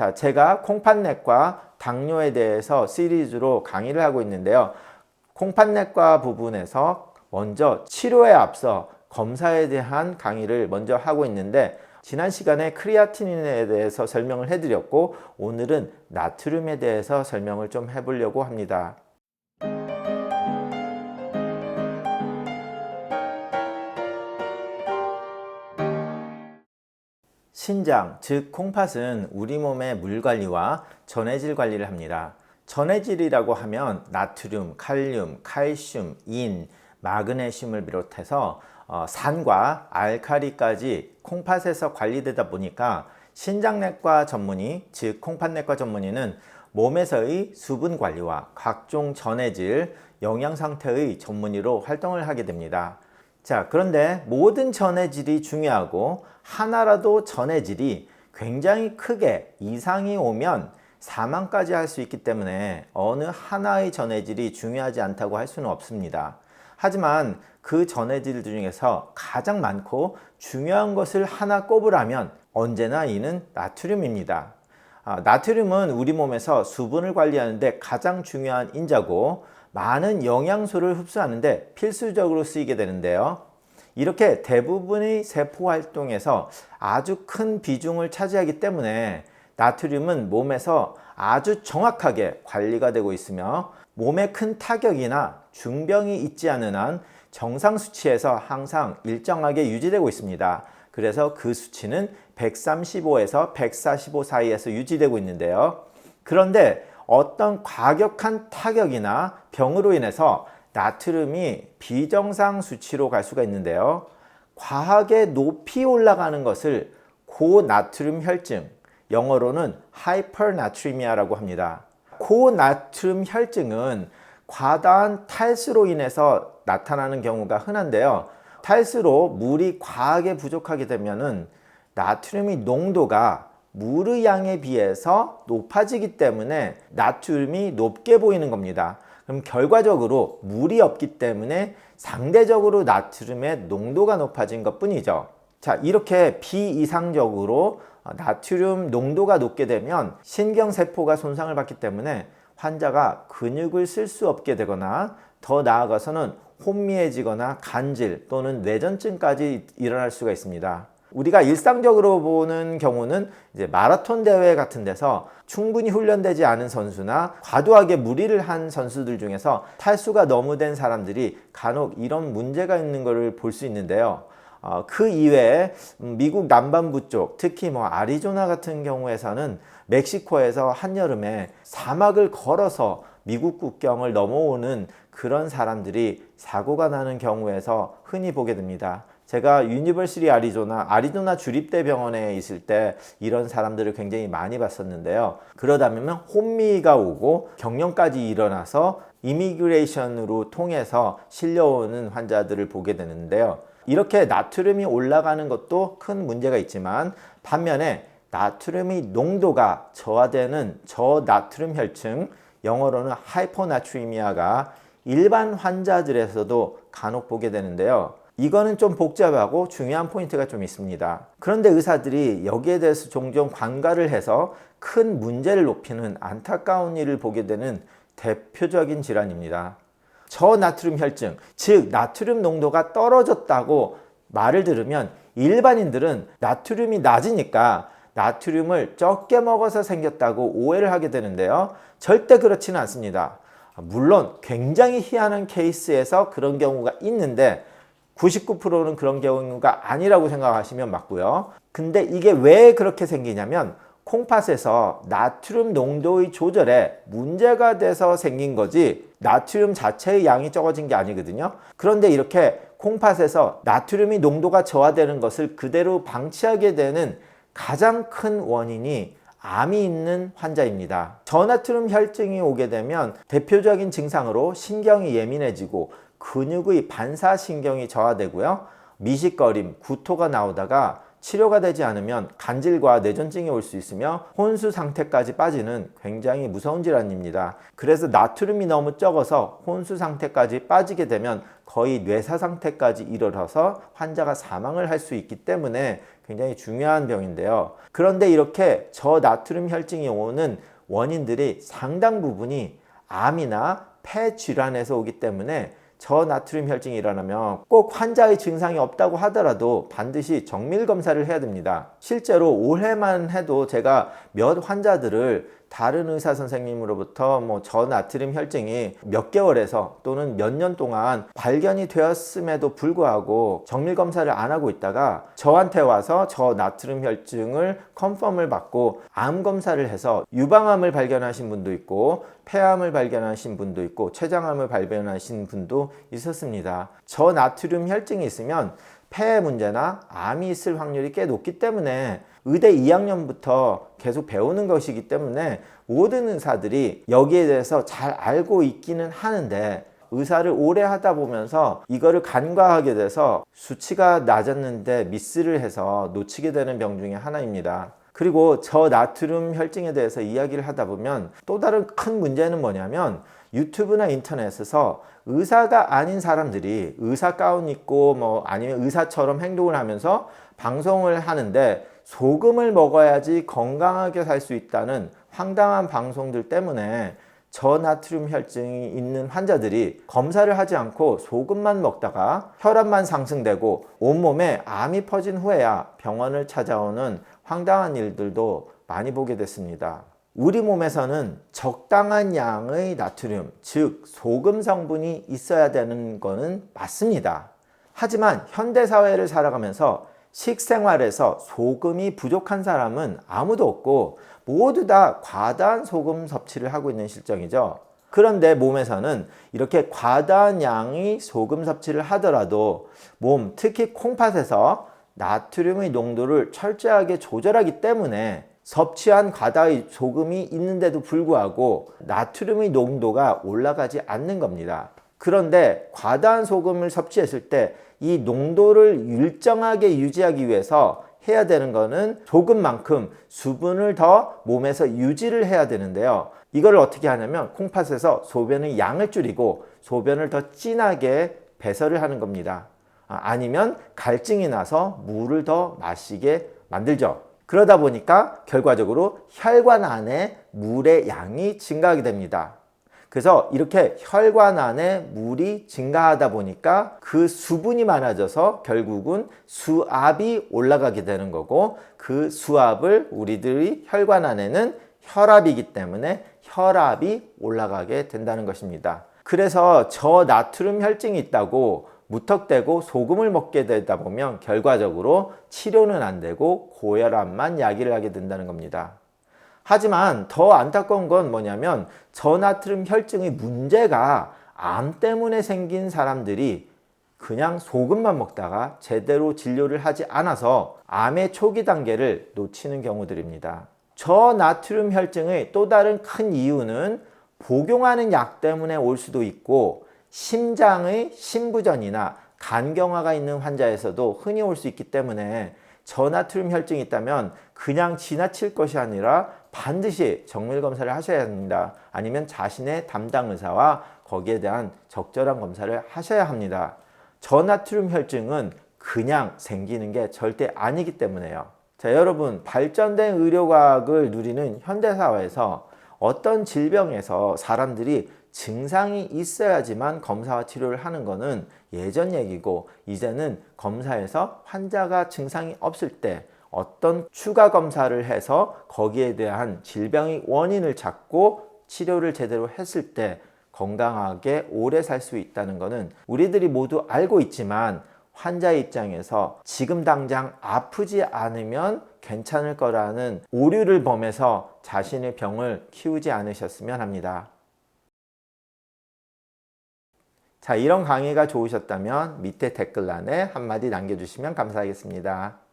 자, 제가 콩팥내과 당뇨에 대해서 시리즈로 강의를 하고 있는데요. 콩팥내과 부분에서 먼저 치료에 앞서 검사에 대한 강의를 먼저 하고 있는데 지난 시간에 크리아티닌에 대해서 설명을 해드렸고 오늘은 나트륨에 대해서 설명을 좀 해보려고 합니다. 신장, 즉 콩팥은 우리 몸의 물 관리와 전해질 관리를 합니다. 전해질이라고 하면 나트륨, 칼륨, 칼슘, 인, 마그네슘을 비롯해서 어, 산과 알카리까지 콩팥에서 관리되다 보니까 신장내과 전문의, 즉 콩팥내과 전문의는 몸에서의 수분 관리와 각종 전해질, 영양 상태의 전문의로 활동을 하게 됩니다. 자, 그런데 모든 전해질이 중요하고 하나라도 전해질이 굉장히 크게 이상이 오면 사망까지 할 수 있기 때문에 어느 하나의 전해질이 중요하지 않다고 할 수는 없습니다. 하지만 그 전해질 중에서 가장 많고 중요한 것을 하나 꼽으라면 언제나 이는 나트륨입니다. 아, 나트륨은 우리 몸에서 수분을 관리하는데 가장 중요한 인자고 많은 영양소를 흡수하는데 필수적으로 쓰이게 되는데요. 이렇게 대부분의 세포 활동에서 아주 큰 비중을 차지하기 때문에 나트륨은 몸에서 아주 정확하게 관리가 되고 있으며 몸에 큰 타격이나 중병이 있지 않은 한 정상 수치에서 항상 일정하게 유지되고 있습니다. 그래서 그 수치는 135에서 145 사이에서 유지되고 있는데요. 그런데 어떤 과격한 타격이나 병으로 인해서 나트륨이 비정상 수치로 갈 수가 있는데요. 과하게 높이 올라가는 것을 고나트륨 혈증, 영어로는 하이퍼나트리미아라고 합니다. 고나트륨 혈증은 과다한 탈수로 인해서 나타나는 경우가 흔한데요. 탈수로 물이 과하게 부족하게 되면은 나트륨의 농도가 물의 양에 비해서 높아지기 때문에 나트륨이 높게 보이는 겁니다. 그럼 결과적으로 물이 없기 때문에 상대적으로 나트륨의 농도가 높아진 것 뿐이죠. 자, 이렇게 비이상적으로 나트륨 농도가 높게 되면 신경세포가 손상을 받기 때문에 환자가 근육을 쓸 수 없게 되거나 더 나아가서는 혼미해지거나 간질 또는 뇌전증까지 일어날 수가 있습니다. 우리가 일상적으로 보는 경우는 이제 마라톤 대회 같은 데서 충분히 훈련되지 않은 선수나 과도하게 무리를 한 선수들 중에서 탈수가 너무 된 사람들이 간혹 이런 문제가 있는 것을 볼 수 있는데요. 어, 그 이외에 미국 남반부 쪽, 특히 뭐 아리조나 같은 경우에서는 멕시코에서 한여름에 사막을 걸어서 미국 국경을 넘어오는 그런 사람들이 사고가 나는 경우에서 흔히 보게 됩니다. 제가 유니버시티 아리조나 아리조나 주립대 병원에 있을 때 이런 사람들을 굉장히 많이 봤었는데요. 그러다 보면 혼미가 오고 경련까지 일어나서 이미그레이션으로 통해서 실려오는 환자들을 보게 되는데요. 이렇게 나트륨이 올라가는 것도 큰 문제가 있지만 반면에 나트륨의 농도가 저하되는 저나트륨 혈증, 영어로는 하이퍼나트리미아가 일반 환자들에서도 간혹 보게 되는데요. 이거는 좀 복잡하고 중요한 포인트가 좀 있습니다. 그런데 의사들이 여기에 대해서 종종 관가를 해서 큰 문제를 높이는 안타까운 일을 보게 되는 대표적인 질환입니다. 저나트륨 혈증, 즉 나트륨 농도가 떨어졌다고 말을 들으면 일반인들은 나트륨이 낮으니까 나트륨을 적게 먹어서 생겼다고 오해를 하게 되는데요. 절대 그렇지는 않습니다. 물론 굉장히 희한한 케이스에서 그런 경우가 있는데 99%는 그런 경우가 아니라고 생각하시면 맞고요. 근데 이게 왜 그렇게 생기냐면 콩팥에서 나트륨 농도의 조절에 문제가 돼서 생긴 거지 나트륨 자체의 양이 적어진 게 아니거든요. 그런데 이렇게 콩팥에서 나트륨이 농도가 저하되는 것을 그대로 방치하게 되는 가장 큰 원인이 암이 있는 환자입니다. 저나트륨 혈증이 오게 되면 대표적인 증상으로 신경이 예민해지고 근육의 반사신경이 저하되고요. 미식거림, 구토가 나오다가 치료가 되지 않으면 간질과 뇌전증이 올 수 있으며 혼수 상태까지 빠지는 굉장히 무서운 질환입니다. 그래서 나트륨이 너무 적어서 혼수 상태까지 빠지게 되면 거의 뇌사 상태까지 이르러서 환자가 사망을 할 수 있기 때문에 굉장히 중요한 병인데요. 그런데 이렇게 저나트륨 혈증이 오는 원인들이 상당 부분이 암이나 폐 질환에서 오기 때문에 저나트륨 혈증이 일어나면 꼭 환자의 증상이 없다고 하더라도 반드시 정밀 검사를 해야 됩니다. 실제로 올해만 해도 제가 몇 환자들을 다른 의사 선생님으로부터 뭐 저나트륨 혈증이 몇 개월에서 또는 몇 년 동안 발견이 되었음에도 불구하고 정밀 검사를 안 하고 있다가 저한테 와서 저나트륨 혈증을 컨펌을 받고 암 검사를 해서 유방암을 발견하신 분도 있고 폐암을 발견하신 분도 있고 췌장암을 발견하신 분도 있었습니다. 저나트륨 혈증이 있으면 폐 문제나 암이 있을 확률이 꽤 높기 때문에 의대 2학년부터 계속 배우는 것이기 때문에 모든 의사들이 여기에 대해서 잘 알고 있기는 하는데 의사를 오래 하다 보면서 이거를 간과하게 돼서 수치가 낮았는데 미스를 해서 놓치게 되는 병 중에 하나입니다. 그리고 저 나트륨 혈증에 대해서 이야기를 하다 보면 또 다른 큰 문제는 뭐냐면 유튜브나 인터넷에서 의사가 아닌 사람들이 의사 가운 입고 뭐 아니면 의사처럼 행동을 하면서 방송을 하는데 소금을 먹어야지 건강하게 살 수 있다는 황당한 방송들 때문에 저나트륨 혈증이 있는 환자들이 검사를 하지 않고 소금만 먹다가 혈압만 상승되고 온몸에 암이 퍼진 후에야 병원을 찾아오는 황당한 일들도 많이 보게 됐습니다. 우리 몸에서는 적당한 양의 나트륨, 즉 소금 성분이 있어야 되는 것은 맞습니다. 하지만 현대 사회를 살아가면서 식생활에서 소금이 부족한 사람은 아무도 없고 모두 다 과다한 소금 섭취를 하고 있는 실정이죠. 그런데 몸에서는 이렇게 과다한 양의 소금 섭취를 하더라도 몸, 특히 콩팥에서 나트륨의 농도를 철저하게 조절하기 때문에 섭취한 과다의 소금이 있는데도 불구하고 나트륨의 농도가 올라가지 않는 겁니다. 그런데 과다한 소금을 섭취했을 때 이 농도를 일정하게 유지하기 위해서 해야 되는 거는 소금만큼 수분을 더 몸에서 유지를 해야 되는데요. 이걸 어떻게 하냐면 콩팥에서 소변의 양을 줄이고 소변을 더 진하게 배설을 하는 겁니다. 아, 아니면 갈증이 나서 물을 더 마시게 만들죠. 그러다 보니까 결과적으로 혈관 안에 물의 양이 증가하게 됩니다. 그래서 이렇게 혈관 안에 물이 증가하다 보니까 그 수분이 많아져서 결국은 수압이 올라가게 되는 거고 그 수압을 우리들이 혈관 안에는 혈압이기 때문에 혈압이 올라가게 된다는 것입니다. 그래서 저나트륨 혈증이 있다고 무턱대고 소금을 먹게 되다 보면 결과적으로 치료는 안 되고 고혈압만 야기를 하게 된다는 겁니다. 하지만 더 안타까운 건 뭐냐면 저나트륨 혈증의 문제가 암 때문에 생긴 사람들이 그냥 소금만 먹다가 제대로 진료를 하지 않아서 암의 초기 단계를 놓치는 경우들입니다. 저나트륨 혈증의 또 다른 큰 이유는 복용하는 약 때문에 올 수도 있고 심장의 심부전이나 간경화가 있는 환자에서도 흔히 올 수 있기 때문에 저나트륨 혈증이 있다면 그냥 지나칠 것이 아니라 반드시 정밀 검사를 하셔야 합니다. 아니면 자신의 담당 의사와 거기에 대한 적절한 검사를 하셔야 합니다. 저나트륨 혈증은 그냥 생기는 게 절대 아니기 때문에요. 자, 여러분, 발전된 의료과학을 누리는 현대사회에서 어떤 질병에서 사람들이 증상이 있어야지만 검사와 치료를 하는 것은 예전 얘기고 이제는 검사에서 환자가 증상이 없을 때 어떤 추가 검사를 해서 거기에 대한 질병의 원인을 찾고 치료를 제대로 했을 때 건강하게 오래 살 수 있다는 것은 우리들이 모두 알고 있지만 환자 입장에서 지금 당장 아프지 않으면 괜찮을 거라는 오류를 범해서 자신의 병을 키우지 않으셨으면 합니다. 자, 이런 강의가 좋으셨다면 밑에 댓글란에 한마디 남겨주시면 감사하겠습니다.